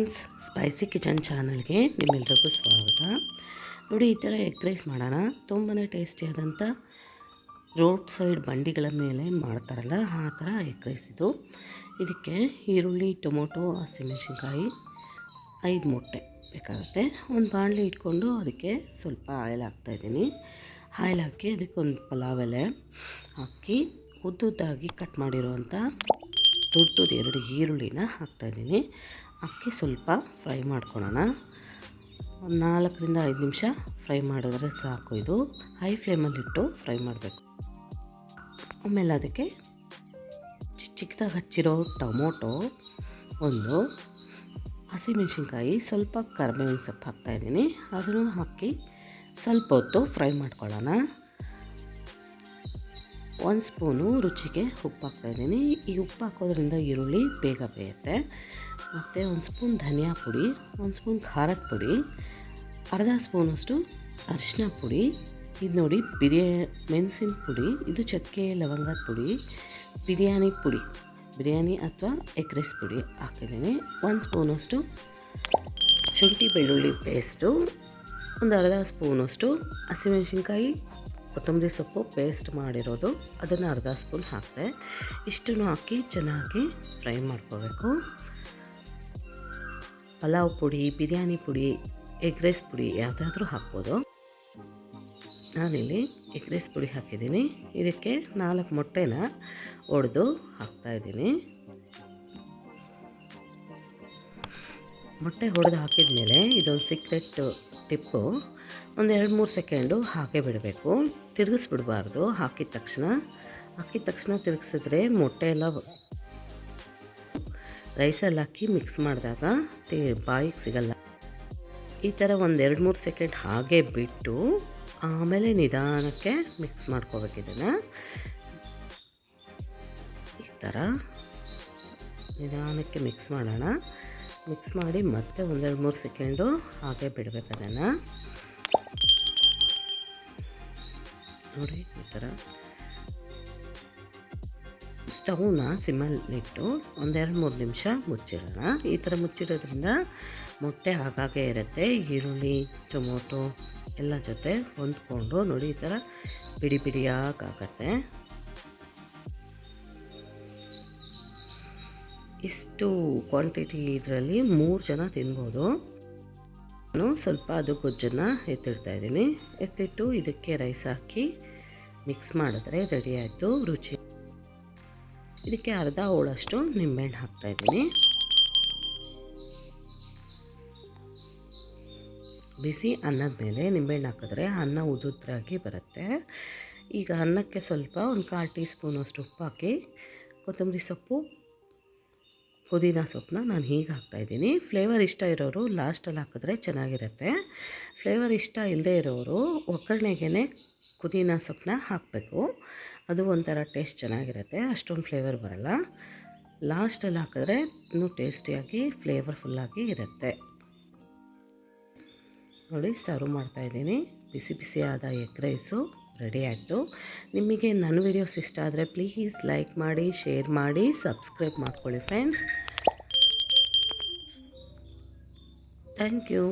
Friends, spicy kitchen ಚಾನಲ್ಗೆ ನಿಮ್ಮೆಲ್ರಿಗೂ ಸ್ವಾಗತ. ನೋಡಿ, ಈ ಥರ ಎಗ್ ರೈಸ್ ಮಾಡೋಣ. ತುಂಬಾ ಟೇಸ್ಟಿಯಾದಂಥ ರೋಡ್ ಸೈಡ್ ಬಂಡಿಗಳ ಮೇಲೆ ಮಾಡ್ತಾರಲ್ಲ, ಆ ಥರ ಎಗ್ ರೈಸ್ ಇದು. ಇದಕ್ಕೆ ಈರುಳ್ಳಿ, ಟೊಮೊಟೊ, ಹಸಿಮೆಣಸಿನ್ಕಾಯಿ, ಐದು ಮೊಟ್ಟೆ ಬೇಕಾಗುತ್ತೆ. ಒಂದು ಬಾಣಲಿ ಇಟ್ಕೊಂಡು ಅದಕ್ಕೆ ಸ್ವಲ್ಪ ಆಯಿಲ್ ಹಾಕ್ತಾಯಿದ್ದೀನಿ ಆಯಿಲ್ ಹಾಕಿ ಅದಕ್ಕೊಂದು ಪಲಾವ್ ಎಲೆ ಹಾಕಿ ಉದ್ದುದ್ದಾಗಿ ಕಟ್ ಮಾಡಿರುವಂಥ ದೊಡ್ಡದು ಎರಡು ಈರುಳ್ಳಿನ ಹಾಕ್ತಾಯಿದ್ದೀನಿ ಅಕ್ಕಿ ಸ್ವಲ್ಪ ಫ್ರೈ ಮಾಡ್ಕೊಳ್ಳೋಣ. ಒಂದು ನಾಲ್ಕರಿಂದ ಐದು ನಿಮಿಷ ಫ್ರೈ ಮಾಡಿದ್ರೆ ಸಾಕು ಇದು. ಹೈ ಫ್ಲೇಮಲ್ಲಿಟ್ಟು ಫ್ರೈ ಮಾಡಬೇಕು. ಆಮೇಲೆ ಅದಕ್ಕೆ ಚಿಕ್ಕ ಚಿಕ್ಕದಾಗಿ ಹಚ್ಚಿರೋ ಟೊಮೊಟೊ, ಒಂದು ಹಸಿಮೆಣ್ಸಿನ್ಕಾಯಿ, ಸ್ವಲ್ಪ ಕರ್ಬೇವಿನ ಸೊಪ್ಪು ಹಾಕ್ತಾಯಿದ್ದೀನಿ ಅದನ್ನು ಹಾಕಿ ಸ್ವಲ್ಪ ಹೊತ್ತು ಫ್ರೈ ಮಾಡ್ಕೊಳ್ಳೋಣ. ಒಂದು ಸ್ಪೂನು ರುಚಿಗೆ ಉಪ್ಪು ಹಾಕ್ತಾಯಿದ್ದೀನಿ ಈ ಉಪ್ಪು ಹಾಕೋದ್ರಿಂದ ಈರುಳ್ಳಿ ಬೇಗ ಬೇಯುತ್ತೆ. ಮತ್ತು ಒಂದು ಸ್ಪೂನ್ ಧನಿಯಾ ಪುಡಿ, ಒಂದು ಸ್ಪೂನ್ ಖಾರದ ಪುಡಿ, ಅರ್ಧ ಸ್ಪೂನಷ್ಟು ಅರಿಶಿನ ಪುಡಿ, ಇದು ನೋಡಿ ಬಿರಿಯಾ ಮೆಣಸಿನ ಪುಡಿ, ಇದು ಚಕ್ಕೆ ಲವಂಗದ ಪುಡಿ, ಬಿರಿಯಾನಿ ಪುಡಿ, ಬಿರಿಯಾನಿ ಅಥವಾ ಎಗ್ ರೈಸ್ ಪುಡಿ ಹಾಕಿದ್ದೀನಿ ಒಂದು ಸ್ಪೂನಷ್ಟು ಶುಂಠಿ ಬೆಳ್ಳುಳ್ಳಿ ಪೇಸ್ಟು, ಒಂದು ಅರ್ಧ ಸ್ಪೂನಷ್ಟು ಹಸಿಮೆಣ್ಸಿನ್ಕಾಯಿ ಕೊತ್ತಂಬರಿ ಸೊಪ್ಪು ಪೇಸ್ಟ್ ಮಾಡಿರೋದು. ಅದನ್ನು ಅರ್ಧ ಸ್ಪೂನ್ ಹಾಕಿದೆ. ಇಷ್ಟನ್ನು ಹಾಕಿ ಚೆನ್ನಾಗಿ ಫ್ರೈ ಮಾಡ್ಕೋಬೇಕು. ಪಲಾವ್ ಪುಡಿ, ಬಿರಿಯಾನಿ ಪುಡಿ ಎಗ್ ರೈಸ್ ಪುಡಿ ಯಾವುದಾದ್ರೂ ಹಾಕ್ಬೋದು. ನಾನಿಲ್ಲಿ ಎಗ್ ರೈಸ್ ಪುಡಿ ಹಾಕಿದ್ದೀನಿ. ಇದಕ್ಕೆ ನಾಲ್ಕು ಮೊಟ್ಟೆನ ಒಡೆದು ಹಾಕ್ತಾಯಿದ್ದೀನಿ ಮೊಟ್ಟೆ ಹೊಡೆದು ಹಾಕಿದ ಇದೊಂದು ಸೀಕ್ರೆಟ್ ಟಿಪ್ಪು ಒಂದು ಎರಡು ಮೂರು ಸೆಕೆಂಡು ಹಾಕೇ ಬಿಡಬೇಕು. ತಿರುಗಿಸ್ಬಿಡಬಾರ್ದು. ಹಾಕಿದ ತಕ್ಷಣ. ಹಾಕಿದ ತಕ್ಷಣ ತಿರುಗಿಸಿದ್ರೆ ಮೊಟ್ಟೆ ಎಲ್ಲ ರೈಸಲ್ಲಿ ಹಾಕಿ ಮಿಕ್ಸ್ ಮಾಡಿದಾಗ ಬಾಯಿಗೆ ಸಿಗಲ್ಲ. ಈ ಥರ ಒಂದು ಎರಡು ಮೂರು ಸೆಕೆಂಡ್ ಹಾಗೆ ಬಿಟ್ಟು ಆಮೇಲೆ ನಿಧಾನಕ್ಕೆ ಮಿಕ್ಸ್ ಮಾಡ್ಕೋಬೇಕು ಇದನ್ನು. ಈ ಥರ ನಿಧಾನಕ್ಕೆ ಮಿಕ್ಸ್ ಮಾಡೋಣ. ಮಿಕ್ಸ್ ಮಾಡಿ ಮತ್ತೆ ಒಂದೆರಡು ಮೂರು ಸೆಕೆಂಡು ಹಾಗೆ ಬಿಡಬೇಕು ಅದನ್ನು. ನೋಡಿ, ಈ ಥರ. ಸ್ಟವ್ನ ಸಿಮ್ಮಲ್ಲಿಟ್ಟು ಒಂದೆರಡು ಮೂರು ನಿಮಿಷ ಮುಚ್ಚಿಡೋಣ. ಈ ಥರ ಮುಚ್ಚಿಡೋದ್ರಿಂದ ಮೊಟ್ಟೆ ಹಾಗಾಗೆ ಇರುತ್ತೆ. ಈರುಳ್ಳಿ, ಟೊಮೊಟೊ ಎಲ್ಲ ಜೊತೆ ಹೊಂದ್ಕೊಂಡು ನೋಡಿ, ಈ ಥರ ಬಿಡಿ ಬಿಡಿಯಾಗತ್ತೆ ಇಷ್ಟು ಕ್ವಾಂಟಿಟಿ ಇದರಲ್ಲಿ ಮೂರು ಜನ ತಿನ್ಬೋದು. ನಾನು ಸ್ವಲ್ಪ ಅದು ಗೊಜ್ಜನ್ನು ಎತ್ತಿಡ್ತಾ ಇದ್ದೀನಿ. ಎತ್ತಿಟ್ಟು ಇದಕ್ಕೆ ರೈಸ್ ಹಾಕಿ ಮಿಕ್ಸ್ ಮಾಡಿದ್ರೆ ರೆಡಿ ಆಯಿತು, ರುಚಿ. ಇದಕ್ಕೆ ಅರ್ಧ ಹೋಳಷ್ಟು ನಿಂಬೆಹಣ್ಣು ಹಾಕ್ತಾಯಿದ್ದೀನಿ ಬಿಸಿ ಅನ್ನದ ಮೇಲೆ ನಿಂಬೆಹಣ್ಣು ಹಾಕಿದ್ರೆ ಅನ್ನ ಉದುದ್ರಾಗಿ ಬರುತ್ತೆ. ಈಗ ಅನ್ನಕ್ಕೆ ಸ್ವಲ್ಪ ಒಂದು ಕಾಲು ಟೀ ಸ್ಪೂನಷ್ಟು ಉಪ್ಪು ಹಾಕಿ ಕೊತ್ತಂಬರಿ ಸೊಪ್ಪು ಪುದೀನ ಸೊಪ್ಪನ್ನ ನಾನು ಹೀಗೆ ಹಾಕ್ತಾಯಿದ್ದೀನಿ ಫ್ಲೇವರ್ ಇಷ್ಟ ಇರೋರು ಲಾಸ್ಟಲ್ಲಿ ಹಾಕಿದ್ರೆ ಚೆನ್ನಾಗಿರುತ್ತೆ. ಫ್ಲೇವರ್ ಇಷ್ಟ ಇಲ್ಲದೆ ಇರೋರು ಒಗ್ಗರಣೆಗೆ ಪುದೀನ ಸೊಪ್ಪನ್ನ ಹಾಕಬೇಕು. ಅದು ಒಂಥರ ಟೇಸ್ಟ್ ಚೆನ್ನಾಗಿರುತ್ತೆ, ಅಷ್ಟೊಂದು ಫ್ಲೇವರ್ ಬರಲ್ಲ. ಲಾಸ್ಟಲ್ಲಿ ಹಾಕಿದ್ರೆ ಇನ್ನೂ ಟೇಸ್ಟಿಯಾಗಿ ಫ್ಲೇವರ್ಫುಲ್ಲಾಗಿ ಇರುತ್ತೆ. ನೋಡಿ ಸರ್ವ್ ಮಾಡ್ತಾಯಿದ್ದೀನಿ ಬಿಸಿ ಬಿಸಿಯಾದ ಎಗ್ ರೈಸು ರೆಡಿ ಆಯಿತು. ನಿಮಗೆ ನನ್ನ ವೀಡಿಯೋಸ್ ಇಷ್ಟ ಆದರೆ ಪ್ಲೀಸ್ ಲೈಕ್ ಮಾಡಿ ಶೇರ್ ಮಾಡಿ ಸಬ್ಸ್ಕ್ರೈಬ್ ಮಾಡ್ಕೊಳ್ಳಿ ಫ್ರೆಂಡ್ಸ್ ಥ್ಯಾಂಕ್ ಯು